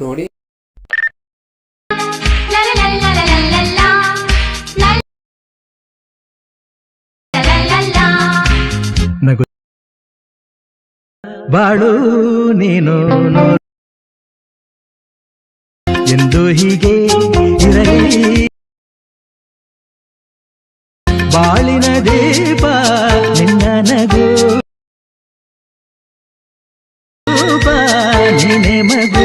ನೋಡಿ. ನಗು ಬಾಳು ನೀನು ಎಂದು ಹೀಗೆ ಇರಲಿ. ಬಾಳಿನ ದೀಪ ನಿನ್ನ ನಗು ಮಗು.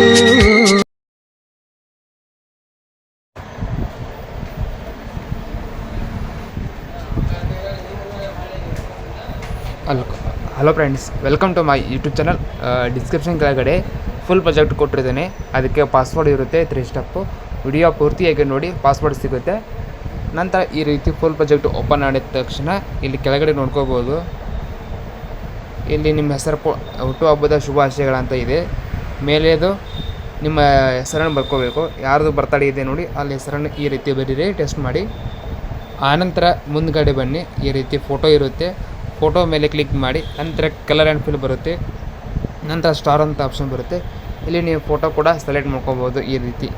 Hello friends, welcome to my YouTube channel. Description ಕೆಳಗಡೆ ಫುಲ್ ಪ್ರಾಜೆಕ್ಟ್ ಕೊಟ್ಟಿದ್ದೇನೆ. ಅದಕ್ಕೆ ಪಾಸ್ವರ್ಡ್ ಇರುತ್ತೆ ತ್ರೀ ಸ್ಟೆಪ್ಪು ವಿಡಿಯೋ ಪೂರ್ತಿಯಾಗಿ ನೋಡಿ ಪಾಸ್ವರ್ಡ್ ಸಿಗುತ್ತೆ. ನಂತರ ಈ ರೀತಿ ಫುಲ್ ಪ್ರಾಜೆಕ್ಟ್ ಓಪನ್ ಮಾಡಿದ ತಕ್ಷಣ ಇಲ್ಲಿ ಕೆಳಗಡೆ ನೋಡ್ಕೋಬೋದು. ಇಲ್ಲಿ ನಿಮ್ಮ ಹೆಸರು ಹುಟ್ಟುಹಬ್ಬದ ಶುಭಾಶಯಗಳಂತ ಇದೆ. ಮೇಲೆದು ನಿಮ್ಮ ಹೆಸರನ್ನು ಬರ್ಕೋಬೇಕು. ಯಾರ್ದು ಬರ್ತಡೇ ಇದೆ ನೋಡಿ ಅಲ್ಲಿ ಹೆಸರನ್ನು ಈ ರೀತಿ ಬರೀರಿ ಟೆಸ್ಟ್ ಮಾಡಿ. ಆನಂತರ ಮುಂದ್ಗಡೆ ಬನ್ನಿ ಈ ರೀತಿ ಫೋಟೋ ಇರುತ್ತೆ. ಫೋಟೋ ಮೇಲೆ ಕ್ಲಿಕ್ ಮಾಡಿ ನಂತರ ಕಲರ್ ಆ್ಯಂಡ್ ಫಿಲ್ ಬರುತ್ತೆ. ನಂತರ ಸ್ಟಾರ್ ಅಂತ ಆಪ್ಷನ್ ಬರುತ್ತೆ. ಇಲ್ಲಿ ನೀವು ಫೋಟೋ ಕೂಡ ಸೆಲೆಕ್ಟ್ ಮಾಡ್ಕೋಬೋದು ಈ ರೀತಿ.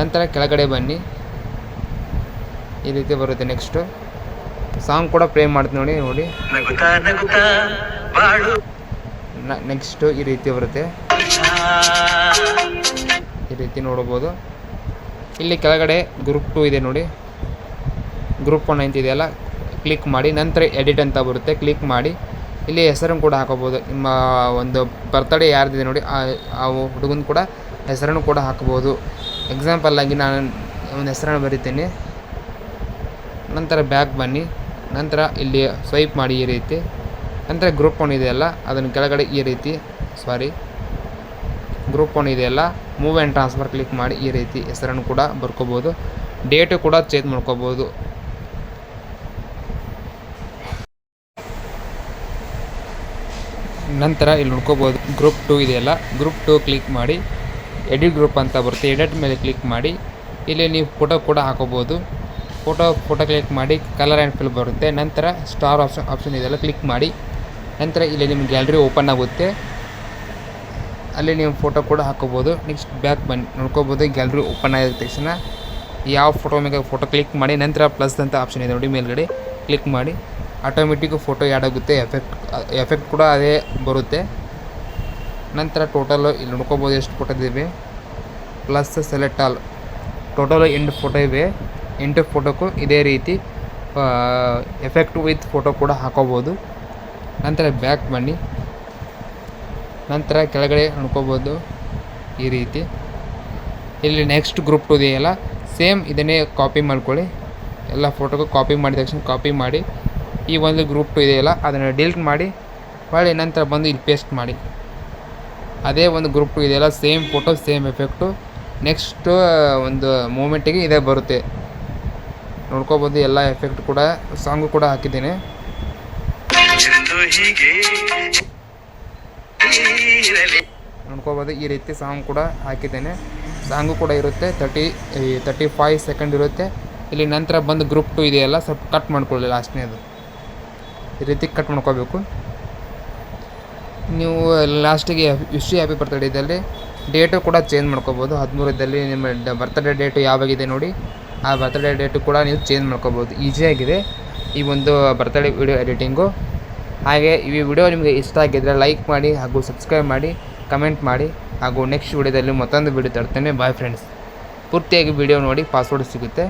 ನಂತರ ಕೆಳಗಡೆ ಬನ್ನಿ. ಈ ರೀತಿ ಬರುತ್ತೆ ನೆಕ್ಸ್ಟು ಸಾಂಗ್ ಕೂಡ ಪ್ಲೇ ಮಾಡ್ತೀನಿ ನೋಡಿ ನೋಡಿ. ನೆಕ್ಸ್ಟು ಈ ರೀತಿ ಬರುತ್ತೆ. ಈ ರೀತಿ ನೋಡ್ಬೋದು. ಇಲ್ಲಿ ಕೆಳಗಡೆ ಗ್ರೂಪ್ ಟು ಇದೆ ನೋಡಿ. ಗ್ರೂಪ್ ಒನ್ ಅಂತಿದೆಯಲ್ಲ ಕ್ಲಿಕ್ ಮಾಡಿ, ನಂತರ ಎಡಿಟ್ ಅಂತ ಬರುತ್ತೆ ಕ್ಲಿಕ್ ಮಾಡಿ. ಇಲ್ಲಿ ಹೆಸರನ್ನು ಕೂಡ ಹಾಕೋಬೋದು. ನಿಮ್ಮ ಒಂದು ಬರ್ತಡೇ ಯಾರ್ದಿದೆ ನೋಡಿ, ಆ ಹುಡುಗನ ಕೂಡ ಹೆಸರನ್ನು ಕೂಡ ಹಾಕ್ಬೋದು. ಎಕ್ಸಾಂಪಲ್ ಆಗಿ ನಾನು ಒಂದು ಹೆಸರನ್ನು ಬರಿತೀನಿ. ನಂತರ ಬ್ಯಾಕ್ ಬನ್ನಿ. ನಂತರ ಇಲ್ಲಿ ಸ್ವೈಪ್ ಮಾಡಿ ಈ ರೀತಿ. ನಂತರ ಗ್ರೂಪ್ ಒನ್ ಇದೆಯಲ್ಲ, ಅದನ್ನು ಕೆಳಗಡೆ ಈ ರೀತಿ ಸಾರಿ ಗ್ರೂಪ್ ಒನ್ ಇದೆಯಲ್ಲ ಮೂವ್ ಆ್ಯಂಡ್ ಟ್ರಾನ್ಸ್ಫರ್ ಕ್ಲಿಕ್ ಮಾಡಿ ಈ ರೀತಿ ಹೆಸರನ್ನು ಕೂಡ ಬರ್ಕೋಬೋದು. ಡೇಟು ಕೂಡ ಚೇಂಜ್ ಮಾಡ್ಕೋಬೋದು. ನಂತರ ಇಲ್ಲಿ ನೋಡ್ಕೋಬೋದು ಗ್ರೂಪ್ ಟು ಇದೆಯಲ್ಲ ಗ್ರೂಪ್ ಟು ಕ್ಲಿಕ್ ಮಾಡಿ ಎಡಿಟ್ ಗ್ರೂಪ್ ಅಂತ ಬರುತ್ತೆ ಎಡಿಟ್ ಮೇಲೆ ಕ್ಲಿಕ್ ಮಾಡಿ, ಇಲ್ಲಿ ನೀವು ಫೋಟೋ ಕೂಡ ಹಾಕೋಬೋದು. ಫೋಟೋ ಫೋಟೋ ಕ್ಲಿಕ್ ಮಾಡಿ ಕಲರ್ ಆ್ಯಂಡ್ ಫಿಲ್ ಬರುತ್ತೆ. ನಂತರ ಸ್ಟಾರ್ ಆಪ್ಷನ್ ಆಪ್ಷನ್ ಇದೆಲ್ಲ ಕ್ಲಿಕ್ ಮಾಡಿ. ನಂತರ ಇಲ್ಲಿ ನಿಮ್ಮ ಗ್ಯಾಲರಿ ಓಪನ್ ಆಗುತ್ತೆ. ಅಲ್ಲಿ ನೀವು ಫೋಟೋ ಕೂಡ ಹಾಕೋಬೋದು ನೆಕ್ಸ್ಟ್ ಬ್ಯಾಕ್ ಬನ್ನಿ. ನೋಡ್ಕೋಬೋದು ಗ್ಯಾಲ್ರಿ ಓಪನ್ ಆಗಿದ ತಕ್ಷಣ ಯಾವ ಫೋಟೋ ಮೇಲೆ ಫೋಟೋ ಕ್ಲಿಕ್ ಮಾಡಿ, ನಂತರ ಪ್ಲಸ್ ಅಂತ ಆಪ್ಷನ್ ಇದೆ ನೋಡಿ ಮೇಲ್ಗಡೆ. ಕ್ಲಿಕ್ ಮಾಡಿ ಆಟೋಮೆಟಿಕ್ ಫೋಟೋ ಆ್ಯಡ್ ಆಗುತ್ತೆ. ಎಫೆಕ್ಟ್ ಎಫೆಕ್ಟ್ ಕೂಡ ಅದೇ ಬರುತ್ತೆ. ನಂತರ ಟೋಟಲು ಇಲ್ಲಿ ನೋಡ್ಕೋಬೋದು ಎಷ್ಟು ಫೋಟೋ ಇದ್ದೀವಿ ಪ್ಲಸ್ ಸೆಲೆಕ್ಟ್ ಆಲ್ ಟೋಟಲ್ ಎಂಟು ಫೋಟೋ ಇವೆ. ಎಂಟು ಫೋಟೋಕ್ಕೂ ಇದೇ ರೀತಿ ಎಫೆಕ್ಟ್ ವಿತ್ ಫೋಟೋ ಕೂಡ ಹಾಕೋಬೋದು ನಂತರ ಬ್ಯಾಕ್ ಬನ್ನಿ. ನಂತರ ಕೆಳಗಡೆ ನೋಡ್ಕೋಬೋದು ಈ ರೀತಿ. ಇಲ್ಲಿ ನೆಕ್ಸ್ಟ್ ಗ್ರೂಪ್ ಟು ಇದೆಯಲ್ಲ ಸೇಮ್ ಇದನ್ನೇ ಕಾಪಿ ಮಾಡ್ಕೊಳ್ಳಿ. ಎಲ್ಲ ಫೋಟೋಗೂ ಕಾಪಿ ಮಾಡಿದ ತಕ್ಷಣ ಕಾಪಿ ಮಾಡಿ. ಈ ಒಂದು ಗ್ರೂಪ್ ಟು ಇದೆಯಲ್ಲ, ಅದನ್ನು ಡಿಲೀಟ್ ಮಾಡಿ ಹೊಳ್ಳಿ ನಂತರ ಬಂದು ಇಲ್ಲಿ ಪೇಸ್ಟ್ ಮಾಡಿ. ಅದೇ ಒಂದು ಗ್ರೂಪ್ ಟು ಇದೆಯಲ್ಲ same photo same effect next ಒಂದು ಮೂಮೆಂಟಿಗೆ ಇದೇ ಬರುತ್ತೆ. ನೋಡ್ಕೋಬೋದು, ಎಲ್ಲ ಎಫೆಕ್ಟ್ ಕೂಡ ಸಾಂಗು ಕೂಡ ಹಾಕಿದ್ದೀನಿ. ನೋಡ್ಕೋಬೋದು ಈ ರೀತಿ ಸಾಂಗ್ ಕೂಡ ಹಾಕಿದ್ದೇನೆ. ಸಾಂಗು ಕೂಡ ಇರುತ್ತೆ ತರ್ಟಿ ತರ್ಟಿ ಫೈವ್ ಸೆಕೆಂಡ್ ಇರುತ್ತೆ. ಇಲ್ಲಿ ನಂತರ ಬಂದು ಗ್ರೂಪ್ ಟು ಇದೆಯಲ್ಲ, ಸ್ವಲ್ಪ ಕಟ್ ಮಾಡ್ಕೊಳ್ಳಿ ಲಾಸ್ಟ್ನೇದು ಈ ರೀತಿ ಕಟ್ ಮಾಡ್ಕೋಬೇಕು. ನೀವು ಲಾಸ್ಟಿಗೆ ವಿಶ್ ಹ್ಯಾಪಿ ಬರ್ತಡೇ ಇದ್ದಲ್ಲಿ ಡೇಟು ಕೂಡ ಚೇಂಜ್ ಮಾಡ್ಕೋಬೋದು. ಹದಿಮೂರದಲ್ಲಿ ನಿಮ್ಮ ಬರ್ತಡೇ ಡೇಟು ಯಾವಾಗಿದೆ ನೋಡಿ, ಆ ಬರ್ತ್ಡೇ ಡೇಟು ಕೂಡ ನೀವು ಚೇಂಜ್ ಮಾಡ್ಕೋಬೋದು. ಈಸಿಯಾಗಿದೆ ಈ ಒಂದು ಬರ್ತ್ಡೇ ವಿಡಿಯೋ ಎಡಿಟಿಂಗು ಹಾಗೆ ಈ ವಿಡಿಯೋ ನಿಮಗೆ ಇಷ್ಟ ಆಗಿದ್ದರೆ ಲೈಕ್ ಮಾಡಿ ಹಾಗೂ ಸಬ್ಸ್ಕ್ರೈಬ್ ಮಾಡಿ, ಕಮೆಂಟ್ ಮಾಡಿ ಹಾಗೂ ನೆಕ್ಸ್ಟ್ ವಿಡಿಯೋದಲ್ಲಿ ಮತ್ತೊಂದು ವಿಡಿಯೋ ತರ್ತೇನೆ. ಬಾಯ್ ಫ್ರೆಂಡ್ಸ್ ಪೂರ್ತಿಯಾಗಿ ವಿಡಿಯೋ ನೋಡಿ ಪಾಸ್ವರ್ಡ್ ಸಿಗುತ್ತೆ.